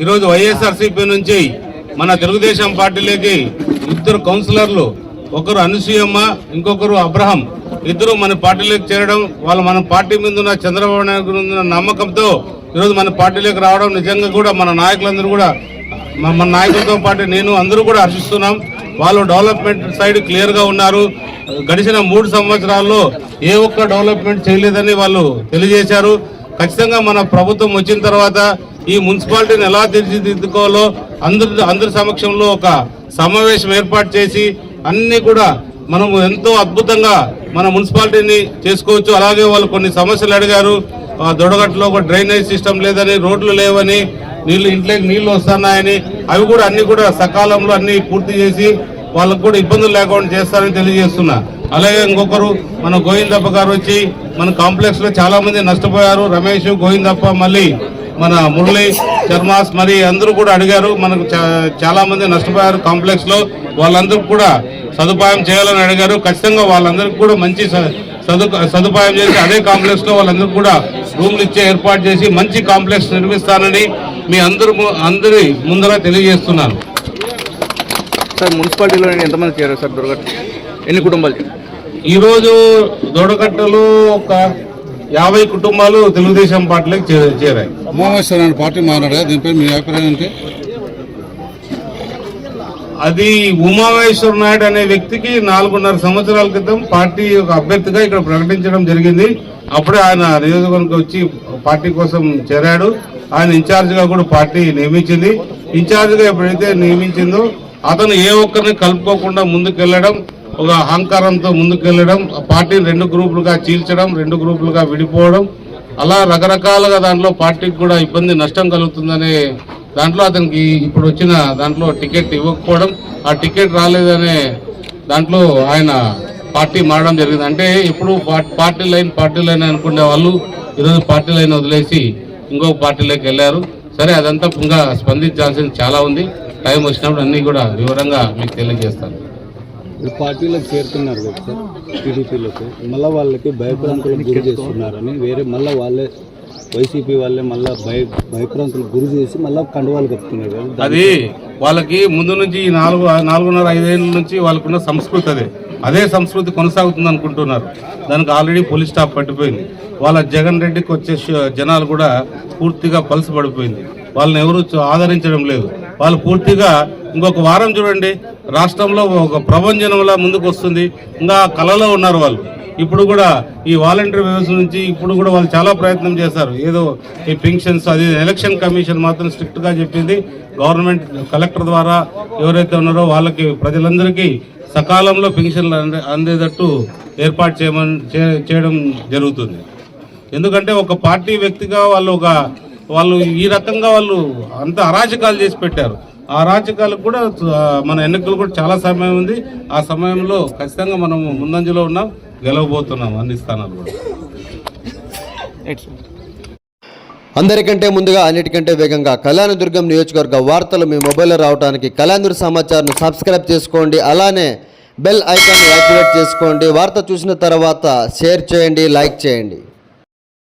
ఈరోజు వైఎస్ఆర్సీపీ నుంచి మన తెలుగుదేశం పార్టీలోకి ఇద్దరు కౌన్సిలర్లు ఒకరు అనుసూయమ్మ ఇంకొకరు అబ్రహం. ఇద్దరు మన పార్టీలోకి చేరడం వాళ్ళు మన పార్టీ మీద ఉన్న చంద్రబాబు నాయుడు ఉన్న నమ్మకంతో ఈరోజు మన పార్టీలోకి రావడం నిజంగా కూడా మన నాయకులందరూ కూడా మన నాయకులతో పాటు నేను అందరూ కూడా హర్షిస్తున్నాం. వాళ్ళు డెవలప్మెంట్ సైడ్ క్లియర్గా ఉన్నారు. గడిచిన మూడు సంవత్సరాల్లో ఏ ఒక్క డెవలప్మెంట్ చేయలేదని వాళ్ళు తెలియజేశారు. ఖచ్చితంగా మన ప్రభుత్వం వచ్చిన తర్వాత ఈ మున్సిపాలిటీని ఎలా తీర్చిదిద్దుకోవాలో అందరి అందరి సమక్షంలో ఒక సమావేశం ఏర్పాటు చేసి అన్ని కూడా మనము ఎంతో అద్భుతంగా మన మున్సిపాలిటీని చేసుకోవచ్చు. అలాగే వాళ్ళు కొన్ని సమస్యలు అడిగారు. దొడగట్లో ఒక డ్రైనేజ్ సిస్టమ్ లేదని రోడ్లు లేవని నీళ్ళు ఇంట్లోకి నీళ్ళు వస్తున్నాయని అవి కూడా అన్ని కూడా సకాలంలో అన్ని పూర్తి చేసి వాళ్ళకు కూడా ఇబ్బందులు లేకుండా చేస్తారని తెలియజేస్తున్నా. అలాగే ఇంకొకరు మన గోవిందప్ప గారు వచ్చి మన కాంప్లెక్స్లో చాలా మంది నష్టపోయారు. రమేష్ గోవిందప్ప మళ్ళీ మన మురళి శర్మాస్ మరి అందరూ కూడా అడిగారు. మనకు చా- చాలా మంది నష్టపోయారు కాంప్లెక్స్లో. వాళ్ళందరూ కూడా సదుపాయం చేయాలని అడిగారు. ఖచ్చితంగా వాళ్ళందరికీ కూడా మంచి సదుపాయం చేసి అదే కాంప్లెక్స్లో వాళ్ళందరూ కూడా రూమ్లు ఇచ్చే ఏర్పాటు చేసి మంచి కాంప్లెక్స్ నిర్మిస్తానని మీ అందరూ అందరి ముందర తెలియజేస్తున్నాను. సార్ మున్సిపాలిటీలో ఎంతమంది చేరారు సార్ దుర్ఘటన? ఎన్ని కుటుంబాలు చేరారు? ఈ రోజు దొడకట్టలు ఒక యాభై కుటుంబాలు తెలుగుదేశం పార్టీలోకి చేరాయి. ఉమామేశ్వర అనే పార్టీ మారినాడు? కదా దీనిపై మీ అభిప్రాయం ఏంటి? అది ఉమామేశ్వర నాయుడు అనే వ్యక్తికి నాలుగున్నర సంవత్సరాల క్రితం పార్టీ ఒక అభ్యర్థిగా ఇక్కడ ప్రకటించడం జరిగింది. అప్పుడే ఆయన నియోజకవర్గం వచ్చి పార్టీ కోసం చేరాడు. ఆయన ఇన్ఛార్జ్గా కూడా పార్టీ నియమించింది. ఇన్ఛార్జ్గా ఎప్పుడైతే నియమించిందో అతను ఏ ఒక్కరిని కలుపుకోకుండా ముందుకెళ్ళడం ఒక అహంకారంతో ముందుకెళ్ళడం ఆ పార్టీని రెండు గ్రూపులుగా చీల్చడం రెండు గ్రూపులుగా విడిపోవడం అలా రకరకాలుగా దాంట్లో పార్టీకి కూడా ఇబ్బంది నష్టం కలుగుతుందనే దాంట్లో అతనికి ఇప్పుడు వచ్చిన దాంట్లో టికెట్ ఇవ్వకపోవడం ఆ టికెట్ రాలేదనే దాంట్లో ఆయన పార్టీ మారడం జరిగింది. అంటే ఇప్పుడు పార్టీ లైన్ పార్టీ లైన్ అనుకునే వాళ్ళు ఈరోజు పార్టీ లైన్ వదిలేసి ఇంకొక పార్టీలోకి వెళ్ళారు. సరే అదంతా ఇంకా స్పందించాల్సింది చాలా ఉంది. టైం వచ్చినప్పుడు అన్నీ కూడా వివరంగా మీకు తెలియజేస్తాను. ఇప్పుడు పార్టీలోకి చేరుతున్నారు కదా సార్ టీడీపీలోకి మళ్ళీ వాళ్ళకి భయప్రాంతులకు గురి చేస్తున్నారని వేరే మళ్ళీ వాళ్ళే వైసీపీ వాళ్ళే మళ్ళీ భయ భయప్రాంతులకు గురి చేసి మళ్ళీ కండువాలు కప్పుతున్నారు అది వాళ్ళకి ముందు నుంచి ఈ నాలుగు నాలుగున్నర ఐదేళ్ళ నుంచి వాళ్ళకున్న సంస్కృతి అదే. అదే సంస్కృతి కొనసాగుతుంది అనుకుంటున్నారు. దానికి ఆల్రెడీ పోలీస్ స్టాప్ పట్టిపోయింది. వాళ్ళ జగన్ రెడ్డికి వచ్చే జనాలు కూడా పూర్తిగా పలుసు పడిపోయింది. వాళ్ళని ఎవరు ఆదరించడం లేదు. వాళ్ళు పూర్తిగా ఇంకొక వారం చూడండి. రాష్ట్రంలో ఒక ప్రభంజనంలా ముందుకు వస్తుంది ఇంకా కళలో ఉన్నారు వాళ్ళు. ఇప్పుడు కూడా ఈ వాలంటీర్ వ్యవస్థ నుంచి ఇప్పుడు కూడా వాళ్ళు చాలా ప్రయత్నం చేశారు. ఏదో ఈ పెన్షన్స్ అది ఎలక్షన్ కమిషన్ మాత్రం స్ట్రిక్ట్గా చెప్పింది. గవర్నమెంట్ కలెక్టర్ ద్వారా ఎవరైతే ఉన్నారో వాళ్ళకి ప్రజలందరికీ సకాలంలో పెన్షన్లు అందే- అందేటట్టు ఏర్పాటు చేయమని చేయడం జరుగుతుంది. ఎందుకంటే ఒక పార్టీ వ్యక్తిగా వాళ్ళు ఒక వాళ్ళు ఈ రకంగా వాళ్ళు అంత అరాచకాలు చేసి పెట్టారు. ఆ అరాచకాలకు కూడా మన ఎన్నికలు కూడా చాలా సమయం ఉంది. ఆ సమయంలో ఖచ్చితంగా మనం ముందంజలో ఉన్నాం. గెలవబోతున్నాం అన్ని స్థానాలు కూడా. అందరికంటే ముందుగా అన్నిటికంటే వేగంగా కళ్యాణదుర్గం నియోజకవర్గ వార్తలు మీ మొబైల్లో రావడానికి కళ్యాణదుర్గ సమాచారం సబ్స్క్రైబ్ చేసుకోండి. అలానే బెల్ ఐకాన్ యాక్టివేట్ చేసుకోండి. వార్త చూసిన తర్వాత షేర్ చేయండి లైక్ చేయండి.